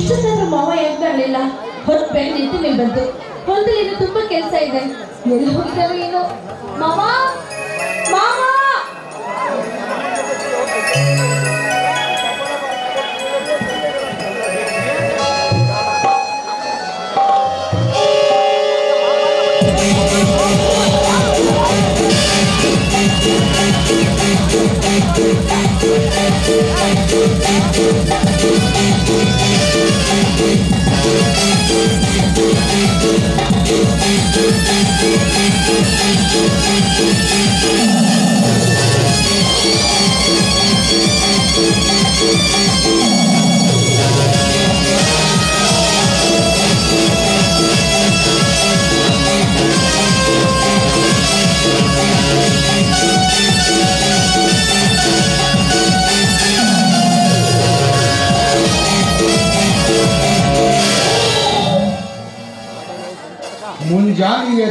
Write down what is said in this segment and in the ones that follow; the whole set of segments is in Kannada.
ಇಷ್ಟೊತ್ತಾದ್ರೂ ಮಾವ ಯಾಕೆ ಬರಲಿಲ್ಲ? ಹೊತ್ತು ನಿಂತು ಮೇಲೆ ಬಂತು ಹೊಲದಲ್ಲಿ ಇನ್ನು ತುಂಬಾ ಕೆಲಸ ಇದೆ. ಎಲ್ಲಿ ಹೋಗ್ತಾರೆ ಏನು. ಮಾವ! ಮಾವ! Thank you.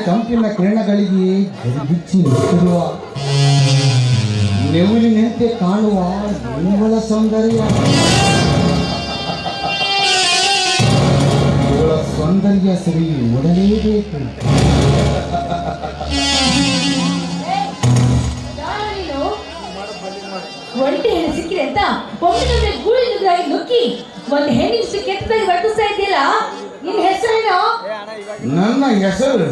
ತಂಪಿನ ಕಿರಣಗಳಿಗೆ ಗರಿಬಿಚ್ಚಿ ನಿಂತಿರುವ ನೆವುಲಿನಂತೆ ಕಾಣುವ ನಿರ್ಮಲ ಸೌಂದರ್ಯ. ಇವಳ ಸೌಂದರ್ಯ ಸರಿ ನೀನು? ಒಂಟಿ ಹೆಣ್ಣು ಸಿಕ್ಕಿದೆ ಅಂತ ಒಂದು ಹೆಣ್ಣಿಗೆ ಕೆಟ್ಟದಾಗಿ ವರ್ತಿಸ್ತಾ ಇದೆಯಲ್ಲ ನಿನ್ನ ಹೆಸರೇನು? ನನ್ನ ಹೆಸರು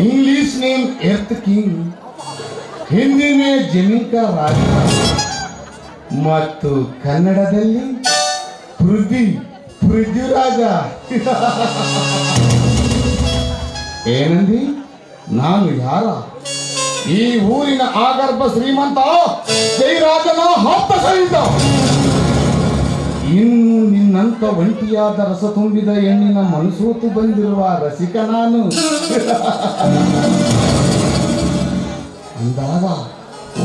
English name earth king Hindi May ಜಮೀನ್ ಕಾ ರಾಜ ಮತ್ತು ಕನ್ನಡದಲ್ಲಿ ಪೃಥ್ವಿ ಪೃಥ್ವಿರಾಜ ಏನಂದಿ? ನಾನು ಯಾರ? ಈ ಊರಿನ ಆಗರ್ಭ ಶ್ರೀಮಂತ ಜೈರಾಜನ ಹತ್ತ ಸಹಿತ. ಇನ್ನು ನಿನ್ನಂತ ಒಂಟಿಯಾದ ರಸ ತುಂಬಿದ ಹೆಣ್ಣಿನ ಮನಸೋತು ಬಂದಿರುವ ರಸಿಕ ನಾನು. ಅಂದಾಗ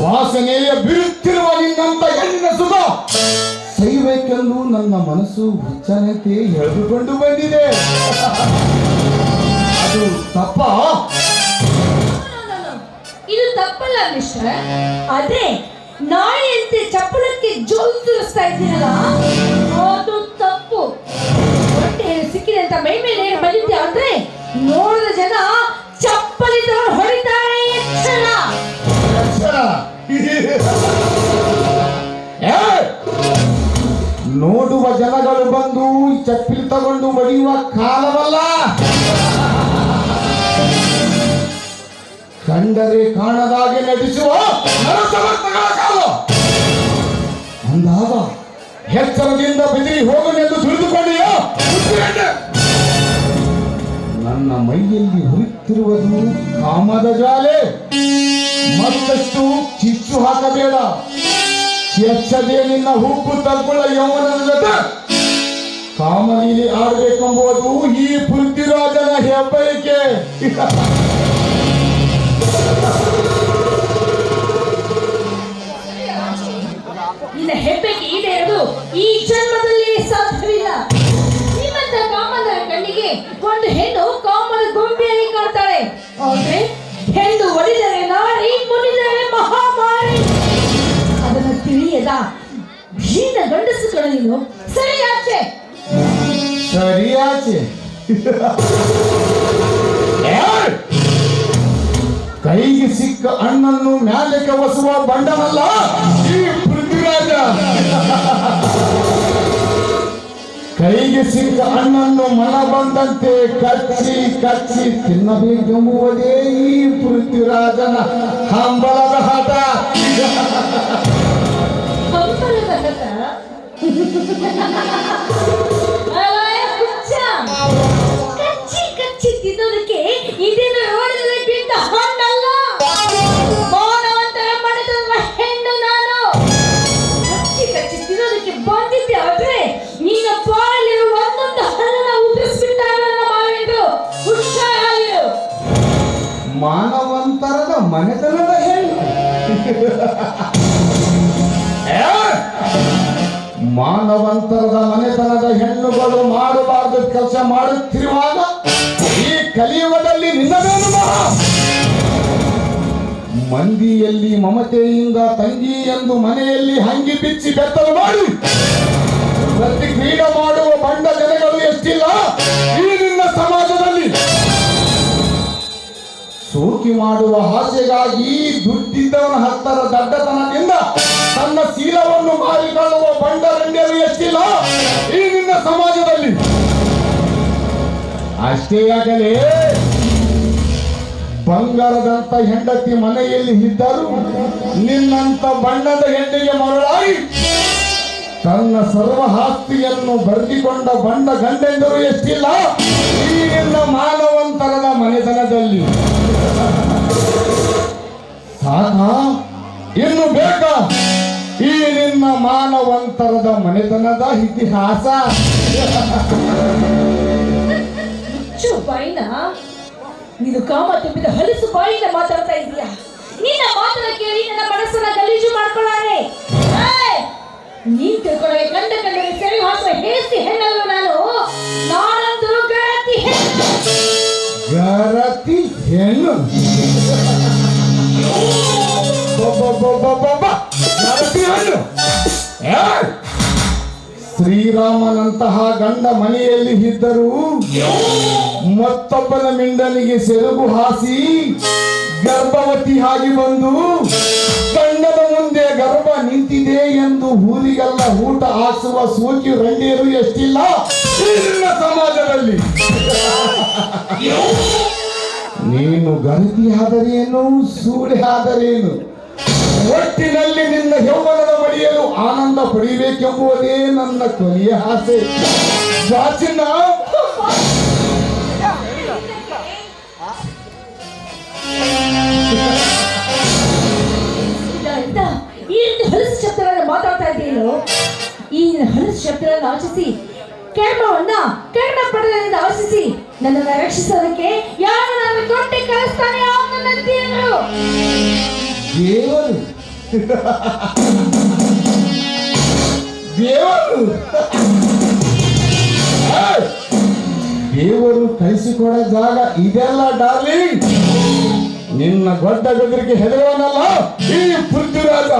ವಾಸನೆಯ ಬಿರುತ್ತಿರುವ ನಿನ್ನಂತ ಹೆಣ್ಣಿನ ಸುಖ ಸೈಬೇಕೆಂದು ನನ್ನ ಮನಸ್ಸು ಹುಚ್ಚನಂತೆ ಎಳೆದುಕೊಂಡು ಬಂದಿದೆ. ಅದು ತಪ್ಪ. ಇದು ತಪ್ಪಲ್ಲ ಮಿಸ್ಟರ್. ಅದೇ ನಾಳೆಯಂತೆ ಚಪ್ಪಲಕ್ಕೆ ಜೋಲ್ ತುರಿಸ್ತಾ ಇದ್ದೀರಲ್ಲ? ತಪ್ಪು. ಹೊಟ್ಟೆ ಸಿಕ್ಕಿದೆ ಅಂತ ಮೈ ಮೇಲೆ ಬಂದಿದ್ದೆ ಅಂದ್ರೆ ನೋಡಿದ ಜನ ಚಪ್ಪಲಿ ತಗೊಂಡು ಹೊಡಿತಾರೆ! ನೋಡುವ ಜನಗಳು ಬಂದು ಚಪ್ಪಲಿ ತಗೊಂಡು ಬಡಿಯುವ ಕಾಲವಲ್ಲ. ಕಂಡರೆ ಕಾಣದಾಗೆ ನಟಿಸುವ ಅಂದಾಗ ಎಚ್ಚರದಿಂದ ಬಿದಿರಿ ಹೋಗಲೆಂದು ತಿಳಿದುಕೊಂಡಿಯೋ. ನನ್ನ ಮೈಯಲ್ಲಿ ಹುರಿತಿರುವುದು ಕಾಮದ ಜಾಲೆ ಮತ್ತಷ್ಟು ಕಿಚ್ಚು ಹಾಕಬೇಡ. ಎಚ್ಚದೆ ನಿನ್ನ ಹುಬ್ಬು ತಗ್ಗುಳ ಯೌವನದ ಜೊತೆ. ಕಾಮನೀಲಿ ಆಡಬೇಕೆಂಬುದು ಈ ಪೃಥ್ವಿರಾಜನ ಹೆಬ್ಬರಿಕೆ. ನಿನ್ನ ಹೆಬ್ಬೆಗೆ ಅದು ಈ ಜನ್ಮದಲ್ಲಿ ಸಾಧ್ಯವಿಲ್ಲ. ನಿಮ್ಮಂತ ಕಾಮದ ಕಣ್ಣಿಗೆ ಒಂದು ಹೆಣ್ಣು ಕಾಮದ ಗೊಂಬೆಯಲ್ಲಿ ಕಾಣ್ತಾಳೆ. ಆದ್ರೆ ಹೆಣ್ಣು ಒಡಿದರೆ ನಾರಿ ಮುನಿದರೆ ಮಹಾಮಾರಿ. ಅದನ್ನು ತಿಳಿಯದ ಭೀನ ಗಂಡಸುಗಳು ನೀನು ಸರಿಯಾಚೆ. ಸರಿಯಾಚೆ! ಕೈಗೆ ಸಿಕ್ಕ ಅಣ್ಣನ್ನು ಮ್ಯಾಲೆ ಕವಸುವ ಬಂಡವಲ್ಲ? ಕೈಗೆ ಸಿಕ್ಕ ಹಣ್ಣನ್ನು ಮನ ಬಂದಂತೆ ಕಚ್ಚಿ ಕಚ್ಚಿ ತಿನ್ನಬೇಕೆಂಬುವುದೇ ಈ ಪೃಥ್ವಿರಾಜನ ಹಂಬಲದ ಹಠ. ಹಂಬಲದ ಹಠ? ಮಾನವಂತರದ ಮನೆತನದ ಹೆಣ್ಣು! ಮಾನವಂತರದ ಮನೆತನದ ಹೆಣ್ಣುಗಳು ಮಾಡಬಾರದು ಕೆಲಸ ಮಾಡುತ್ತಿರುವಾಗ ಈ ಕಲಿಯುಗದಲ್ಲಿ ನಿನ್ನದೇನು ಮಂದಿಯಲ್ಲಿ ಮಮತೆಯಿಂದ ತಂಗಿ ಎಂದು ಮನೆಯಲ್ಲಿ ಹಂಗಿ ಬಿಚ್ಚಿ ಬೆತ್ತಲು ಮಾಡಿ. ಪ್ರತಿ ಕ್ರೀಡೆ ಮಾಡುವ ಹಾಸ್ಯಗಾಗಿ ದುಡ್ಡಿದ್ದವನ ಹತ್ತರ ದಡ್ಡತನದಿಂದ ತನ್ನ ಶೀಲವನ್ನು ಮಾರಿಕೊಳ್ಳುವ ಬಂಡ ರಂಡಿಯರು ಎಷ್ಟಿಲ್ಲ ಈ ನಿನ್ನ ಸಮಾಜದಲ್ಲಿ? ಅಷ್ಟೇ ಆಗಲೇ ಬಂಗಾರದಂತ ಹೆಂಡತಿ ಮನೆಯಲ್ಲಿ ಇದ್ದರು ನಿನ್ನಂತ ಬಣ್ಣದ ಹೆಂಡಿಗೆ ಮರಳಾಗಿ ತನ್ನ ಸರ್ವ ಆಸ್ತಿಯನ್ನು ಬರೆದಿಕೊಂಡ ಬಂಡ ಗಂಡೆಂದರು ಎಷ್ಟಿಲ್ಲ? ಈ ನಿನ್ನ ಮಾನವಂತರದ ಮನೆತನದಲ್ಲಿ ಇನ್ನು ಬೇಕಾ? ಈ ನಿನ್ನ ಮಾನವಂತರದ ಮನೆತನದ ಇತಿಹಾಸ. ನೀನು ಕಾಮ ತುಂಬಿದ ಹಲಸು ಬಾಯಿಂದ ಮಾತಾಡ್ತಾ ಇದೀಯಾ ನಿನ್ನ ಮಾತನ್ನ ಕೇಳಿ ನನ್ನ ಮನಸ್ಸನ್ನ ಗಲೀಜು ಮಾಡ್ಕೊಳ್ಳಾರೆ! ನೀನ್ ತಿಳ್ಕೊಳ್ಳೆ ಕಂಡ ಕಂಡ ಸೆರೆ ಹಾಕುವ ಹೇಸಿ ಹೆಣ್ಣಲ್ಲ ಗರತಿ ಹೆಣ್ಣು. ಗರತಿ ಹೆಣ್ಣು! ಶ್ರೀರಾಮನಂತಹ ಗಂಡ ಮನೆಯಲ್ಲಿ ಇದ್ದರೂ ಮತ್ತೊಬ್ಬನ ಮಿಂಡನಿಗೆ ಸೆರಗು ಹಾಸಿ ಗರ್ಭವತಿ ಆಗಿ ಬಂದು ನಿಂತಿದೆ ಎಂದು ಊರಿಗೆಲ್ಲ ಊಟ ಹಾಕುವ ಸೂಚಿ ರಂಡಿಯರು ಎಷ್ಟಿಲ್ಲ? ಸಮಾಜದಲ್ಲಿ. ನೀನು ಗಣತಿ ಆದರೇನು ಸೂರ್ಯ ಆದರೇನು ಒಟ್ಟಿನಲ್ಲಿ ನಿನ್ನ ಯೌವನದ ಮಡಿಯಲು ಆನಂದ ಪಡೆಯಬೇಕೆಂಬುದೇ ನನ್ನ ಕೊನೆಯ ಆಸೆ. ಹಲಸು ಶಬ್ದಗಳನ್ನು ಆಚಿಸಿ ಕರ್ಮವನ್ನ ಕರ್ಮ ಪಡೆದ ಆಶಿಸಿ ನನ್ನನ್ನು ರಕ್ಷಿಸೋದಕ್ಕೆ ಯಾರು ನನ್ನ ತೊಟ್ಟಿ ಕಳಿಸ್ತಾನೆ ದೇವರು. ದೇವರು. ದೇವರು ಕಳಿಸಿಕೊಡ ಜಾಗ ಇದೆಲ್ಲ ಡಾರ್ಲಿ ನಿನ್ನ ಗೊಡ್ಡ ಬೆದರಿಗೆ ಹೆದರುವನಲ್ಲ, ಈ ಪೃಥ್ವಿರಾಜ.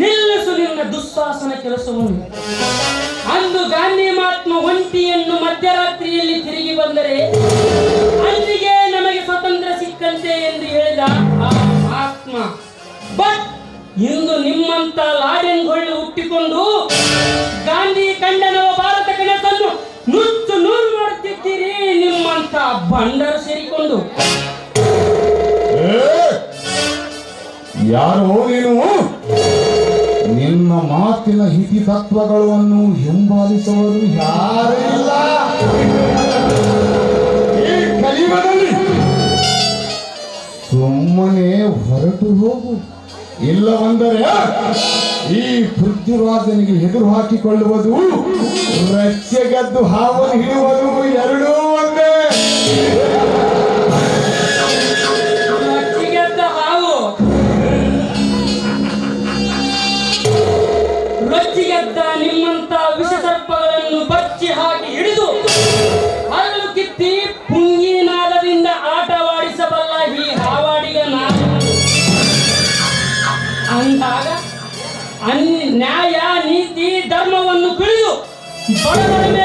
ನಿಲ್ಲಿಸು ನಿನ್ನ ದುಸ್ಸಾಹಸನ ಕೆಲಸವನ್ನು. ಅಂದು ಗಾಂಧಿ ಮಹಾತ್ಮ ಒಂಟಿಯನ್ನು ಮಧ್ಯರಾತ್ರಿಯಲ್ಲಿ ತಿರುಗಿ ಬಂದರೆ ಅಲ್ಲಿಗೆ ನಮಗೆ ಸ್ವತಂತ್ರ ಸಿಕ್ಕಂತೆ ಎಂದು ಹೇಳಿದ ಆ ಮಹಾತ್ಮ. ಬಟ್ ಇಂದು ನಿಮ್ಮಂತ ಲಾಡೆನ್ಗೊಳ್ಳು ಹುಟ್ಟಿಕೊಂಡು ಗಾಂಧಿ ಕಂಡನವ ಭಾರತ ಕನಸನ್ನು ಬಂಡರು ಸೇರಿಕೊಂಡು! ಯಾರೋ ನೀನು ನಿನ್ನ ಮಾತಿನ ಹಿತಿ ತತ್ವಗಳನ್ನು ಹಿಂಬಾಲಿಸುವರು ಯಾರಿಲ್ಲ ಸುಮ್ಮನೆ ಹೊರಟು ಹೋಗು. ಇಲ್ಲವೆಂದರೆ ಈ ಪೃಥ್ವಿರಾಜನಿಗೆ ಎದುರು ಹಾಕಿಕೊಳ್ಳುವುದು ರಚ್ಚೆಗದ್ದು ಹಾವನ್ನು ಹಿಡುವುದು ಎರಡೂ ಅಂದಾಗ ನ್ಯಾಯ ನೀತಿ ಧರ್ಮವನ್ನು ತಿಳಿದು ಬಡವರ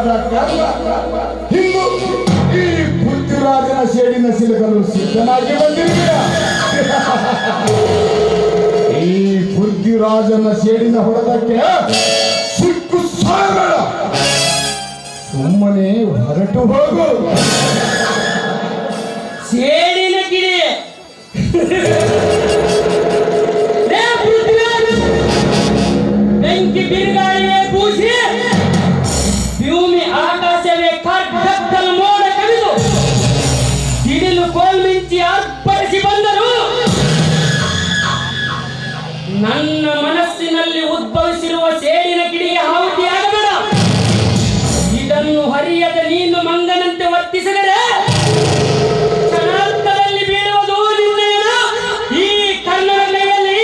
ಗೆಲ್ಲಿಸಿಕೊಡಲಾಗದ ಕರ್ಣ ಇಂದು ಈ ಪೃಥ್ವಿರಾಜನ ಸೇಡಿನ ಸಿಲುಕಲು ಸಿದ್ಧನಾಗಿ ಬಂದಿರುವೆಯ ಈ ಪೃಥ್ವಿರಾಜನ ಸೇಡಿನ ಹೊಡೆದಕ್ಕೆ ಸಿಕ್ಕು ಸಾಗಬೇಡ ಸುಮ್ಮನೆ ಹೊರಟು ಹೋಗು ಸೇಡಿನ ಪೃಥ್ವಿರಾಜ! ಬೆಂಕಿ ಬಿರುಗಾಳಿಯೇ ವರ್ತಿಸಿದರೆ ಜನಾಂತದಲ್ಲಿ ಬೀಳುವುದು ನಿನ್ನೇನು ಈ ಕನ್ನಡದಲ್ಲಿ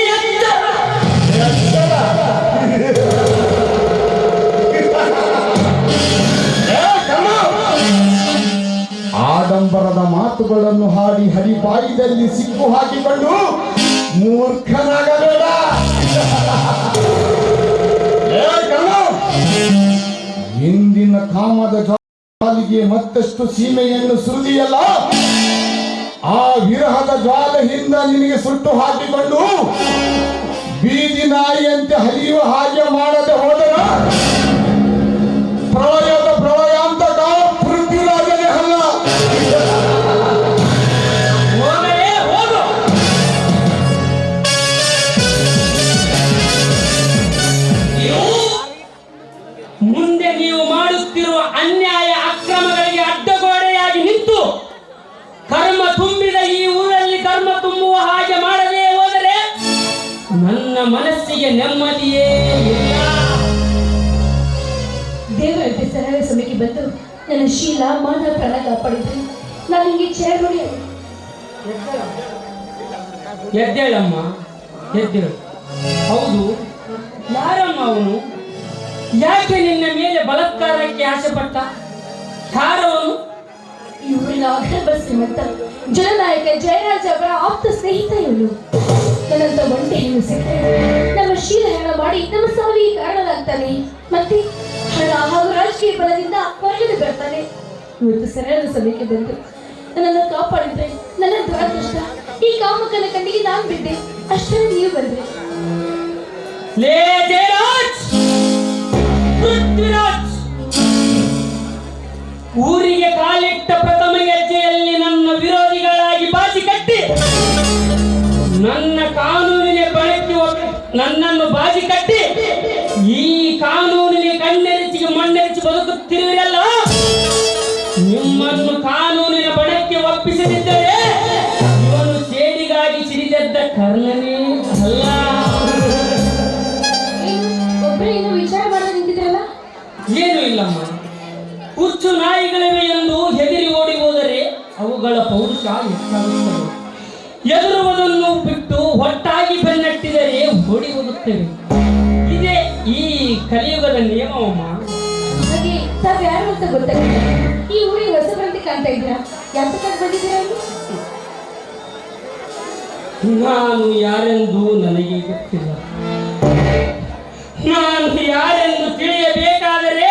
ಆಡಂಬರದ ಮಾತುಗಳನ್ನು ಹಾಡಿ ಹರಿಪಾಯಿದಲ್ಲಿ ಸಿಕ್ಕು ಹಾಕಿಕೊಂಡು ಮೂರ್ಖನಾಗಬೇಡ. ಹಿಂದಿನ ಕಾಮದ ಜ್ವಾಲಿಗೆ ಮತ್ತಷ್ಟು ಸೀಮೆಯನ್ನು ಸುರಿದಿಯಲ್ಲ? ಆ ವಿರಹದ ಜ್ವಾಲೆಯಿಂದ ನಿನಗೆ ಸುಟ್ಟು ಹಾಕಿಕೊಂಡು ಬೀದಿ ನಾಯಿಯಂತೆ ಹರಿಯುವ ಹಾಗೆ ಮಾಡದೆ ಹೋದರ ಪ್ರಳಯದ ಪ್ರಳಯ ಪೃಥ್ವಿರಾಜನೇ ಅಲ್ಲ. ಮುಂದೆ ನೀವು ಮಾಡುತ್ತಿರುವ ಅನ್ಯಾಯ ನಿಂತು ಕರ್ಮ ತುಂಬಿದ ಈ ಊರಲ್ಲಿ ಕರ್ಮ ತುಂಬುವ ಹಾಗೆ ಮಾಡದೇ ಹೋದರೆ ನನ್ನ ಮನಸ್ಸಿಗೆ ನೆಮ್ಮದಿಯೇ ಇಲ್ಲ. ದೇವರಂತೆ ಸರಳ ಸಮಯಕ್ಕೆ ಬಂದು ನನ್ನ ಶೀಲ ಮಾನ ಪ್ರಾಣ ಕಾಪಾಡಿದ್ರಿ ನಾನು ನಿಮಗೆ ಚೇರ್ ನೋಡಿ ಎದ್ದೇಳಮ್ಮ ಎದ್ದೇಳು. ಹೌದು ಯಾರಮ್ಮ ಅವನು? ಯಾಕೆ ನಿನ್ನ ಮೇಲೆ ಬಲತ್ಕಾರಕ್ಕೆ ಆಸೆ ಪಟ್ಟ ಯಾರವನು? ಶ್ರೀಮಂತ ಜನನಾಯಕ ಜಯರಾಜ್ ಅವರ ಆಪ್ತ ಸ್ನೇಹಿತ ಇವರು. ನನ್ನಂತ ಒಂಟೆ ಹೆಣ್ಣು ಸಿಕ್ಕರೆ ನಮ್ಮ ಶೀಲ ಹೆಣ ಮಾಡಿ ನಮ್ಮ ಸಾವಿಗೆ ಕಾರಣನಾಗ್ತಾನೆ ಮತ್ತೆ ಹಣ ಹಾಗೂ ರಾಜಕೀಯ ಬಲದಿಂದ ಹೊರಗಡೆ ಬರ್ತಾನೆ. ಇವತ್ತು ಸರಿಯಾದ ಸಮಯಕ್ಕೆ ಬಂದು ನನ್ನನ್ನು ಕಾಪಾಡಿದ್ರೆ ನನ್ನ ದುರದೃಷ್ಟ. ಈ ಕಾಮಕನ ಕಣ್ಣಿಗೆ ನಾನು ಬಿದ್ದೆ. ಅಷ್ಟೇ ನೀವು ಬಂದ್ರಿ. ನನ್ನನ್ನು ಬಾಜಿ ಕಟ್ಟಿ ಈ ಕಾನೂನಿನ ಕಣ್ಣೆರಚಿಗೆ ಮಣ್ಣೆರಚಿ ಬದುಕುತ್ತಿರುವಿರಲ್ಲ? ನಿಮ್ಮನ್ನು ಕಾನೂನಿನ ಬಣಕ್ಕೆ ಒಪ್ಪಿಸದಿದ್ದರೆ ಇವನು ಸೇಡಿಗಾಗಿ ಸಿಡಿದೆದ್ದ ಕರ್ಣನೇ ಅಲ್ಲ. ಏನು ಇಲ್ಲಮ್ಮ. ಹುಚ್ಚು ನಾಯಿಗಳಿವೆ ಎಂದು ಹೆದರಿ ಓಡಿ ಹೋದರೆ ಅವುಗಳ ಪೌರುಷ ಎದುರು ಓಡಿ ಹೋಗುತ್ತೇವೆ ಇದೆ ಈ ಕಲಿಯುಗದ ನಿಯಮವಮ್ಮ? ಹಾಗೆ ತಾವ್ ಯಾರು ಅಂತ ಗೊತ್ತಾಗಿಲ್ಲ ಈ ಊರಿಗೆ ಹೊಸಬರಂತೆ ಕಾಣ್ತಾ ಇದ್ದೀರಾ? ಯಾತಕ್ಕಾಗಿ ಬಂದಿದ್ದೀರಾ ನಾನು ಯಾರೆಂದು ನನಗೆ ಗೊತ್ತಿಲ್ಲ. ನಾನು ಯಾರೆಂದು ತಿಳಿಯಬೇಕಾದರೆ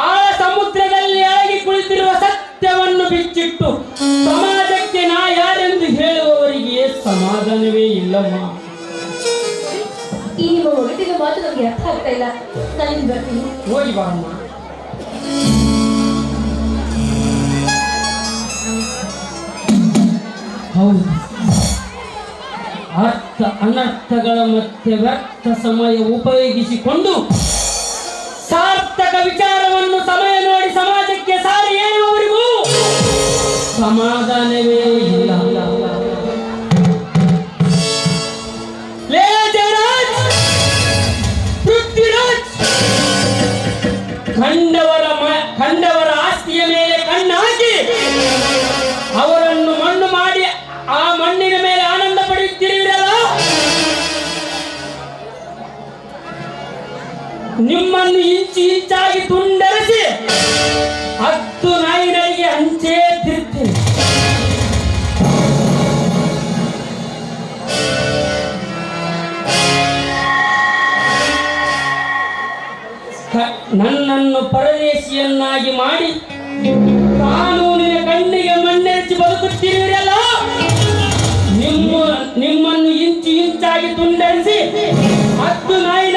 ಆ ಸಮುದ್ರದಲ್ಲಿ ಆಗಿ ಕುಳಿತಿರುವ ಸತ್ಯವನ್ನು ಬಿಚ್ಚಿಟ್ಟು ಸಮಾಜಕ್ಕೆ ನಾ ಯಾರೆಂದು ಹೇಳುವವರಿಗೆ ಸಮಾಧಾನವೇ ಇಲ್ಲಮ್ಮ. ಮಾತು ನನಗೆ ಅರ್ಥ ಆಗ್ತಾ ಇಲ್ಲ. ನಾನು ಬರ್ತೀನಿ. ಹೋಗಿ ಬಾರಮ್ಮ ಹೌದು. ಅರ್ಥ ಅನರ್ಥಗಳ ಮತ್ತೆ ವ್ಯರ್ಥ ಸಮಯ ಉಪಯೋಗಿಸಿಕೊಂಡು ಸಾರ್ಥಕ ವಿಚಾರವನ್ನು ಸಮಯ ನೋಡಿ ಸಮಾಜಕ್ಕೆ ಸಾರಿ ಹೇಳುವವರಿಗೂ ಸಮಾಧಾನವೇ ಕಂಡವರ ಕಂಡವರ ಆಸ್ತಿಯ ಮೇಲೆ ಕಣ್ಣು ಹಾಕಿ. ಅವರನ್ನು ಮಣ್ಣು ಮಾಡಿ ಆ ಮಣ್ಣಿನ ಮೇಲೆ ಆನಂದ ಪಡೆಯುತ್ತಿರಲ್ಲ ನಿಮ್ಮನ್ನು ಇಂಚು ಇಂಚಾಗಿ ತುಂಡರಿಸಿ ಹತ್ತು ನಾಯಿಗಳಿಗೆ ನನ್ನನ್ನು ಪರದೇಶಿಯನ್ನಾಗಿ ಮಾಡಿ ಕಾನೂನಿನ ಕಣ್ಣಿಗೆ ಮಣ್ಣೆರಚಿ ಬದುಕುತ್ತಿರುವಿರಲ್ಲ? ನಿಮ್ಮ ನಿಮ್ಮನ್ನು ಇಂಚು ಇಂಚಾಗಿ ತುಂಡರಿಸಿ ಹತ್ತು ನಾಯಿನ